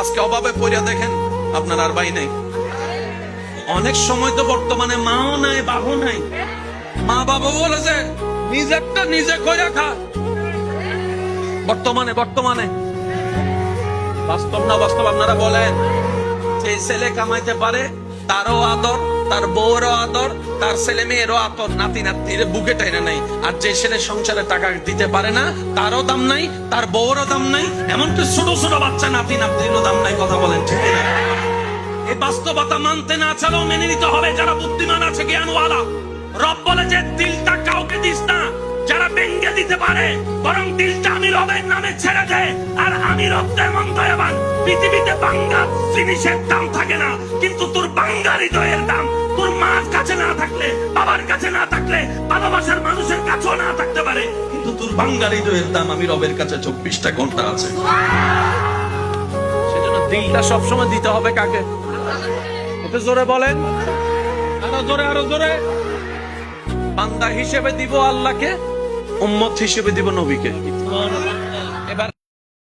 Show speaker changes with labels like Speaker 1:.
Speaker 1: আজকে অভাবে পড়িয়া দেখেন, আপনার আর ভাই নেই। অনেক সময় তো বর্তমানে মাও নাই বাবু নাই। মা বাবা বলেছে, নিজেরটা নিজে করে খা। বর্তমানে বর্তমানে। বাস্তব না বাস্তব আপনারা বলেন, যে ছেলে কামাইতে পারে, তারও আদর তার বউরও আদর, তার ছেলে মেয়েরও আদর নাতি নাতির বুকে টাইনা নাই। আর যে ছেলে সংসারে টাকা দিতে পারে না, তারও দাম নাই, তার বউরও দাম নাই, এমনকি ছোট ছোট বাচ্চা নাতি নাতিরও দাম নাই, কথা বলেন ঠিক না এই বাস্তবতা মানতে না মেনে নিতে হবে যারা বুদ্ধিমান আছে, জ্ঞানওয়ালা। রব বলে যে, দিলটা কাউকে দিস না, যারা ব্যঙ্গে দিতে পারে, বরং দিলটা আমি রবের নামে ছেড়ে দে। আর আমি রব তেমন দয়াবান। পৃথিবীতে বাঙ্গা জিনিসের দাম থাকে না, কিন্তু তোর বাঙ্গা হৃদয়ের দাম না থাকতে পারে, কিন্তু তোর বাঙ্গালি দইয়ের দাম আমি রবের কাছে চব্বিশটা ঘণ্টা আছে। সেজন্য দিলটা সবসময় দিতে হবে কাকে? একটু জোরে বলেন। আরও জোরে আরও জোরে। বান্দা হিসেবে দিব আল্লাহকে, উম্মত হিসেবে দিব নবীকে।